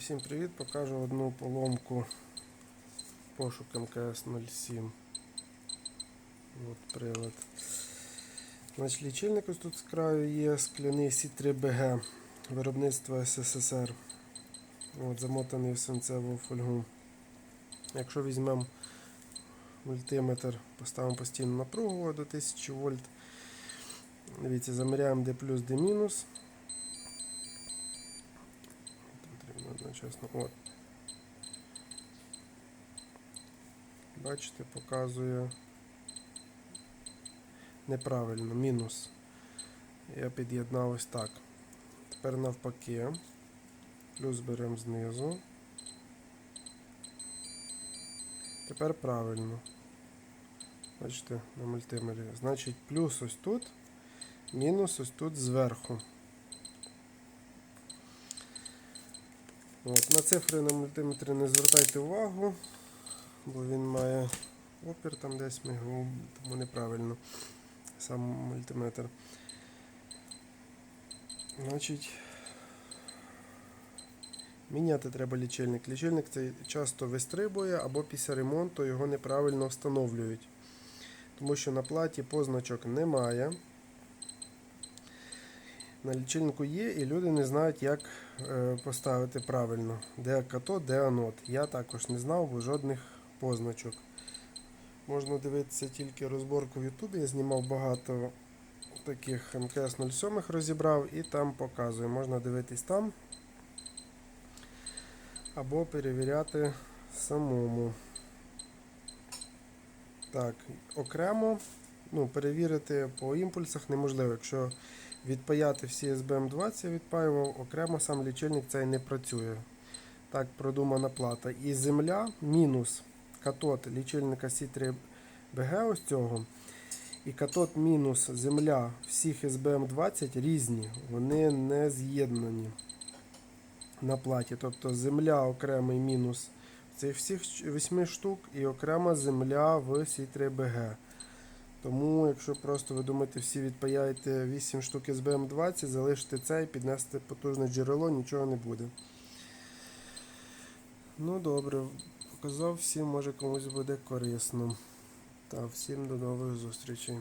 Усім привіт! Покажу одну поломку пошук МКС 07. От прилад. Значить, лічильник ось тут з краю є скляний Сі3БГ виробництва СССР. От, замотаний в свинцеву фольгу. Якщо візьмемо мультиметр, поставимо постійну напругу до 1000 вольт. Дивіться, заміряємо де плюс, де мінус. Одночасно. От. Бачите, показує неправильно, мінус. Я під'єднав ось так. Тепер навпаки. Плюс беремо знизу. Тепер правильно. Бачите, на мультимері. Значить, плюс ось тут, мінус ось тут зверху. От, на цифри на мультиметрі не звертайте увагу, бо він має опір там десь мігу, тому неправильно сам мультиметр. Значить, міняти треба лічильник. Лічильник цей часто вистрибує або після ремонту його неправильно встановлюють. Тому що на платі позначок немає. На лічильнику є, і люди не знають, як е, поставити правильно, де катод, де анод. Я також не знав, бо жодних позначок. Можна дивитися тільки розборку в Ютубі. Я знімав багато таких МКС 07 розібрав і там показую. Можна дивитись там або перевіряти самому. Так, окремо ну, перевірити по імпульсах неможливо. Якщо відпаяти всі SBM20 я відпаював, окремо сам лічильник цей не працює. Так продумана плата. І земля мінус катод лічильника C3BG ось цього. І катод мінус земля всіх SBM20 різні, вони не з'єднані на платі. Тобто земля окремий мінус цих всіх 8 штук і окрема земля в C3BG. Тому, якщо просто ви думаєте, всі відпаяєте 8 штук SBM20, залишите це і піднести потужне джерело, нічого не буде. Ну добре, показав всім, може комусь буде корисно. Та всім до нових зустрічей.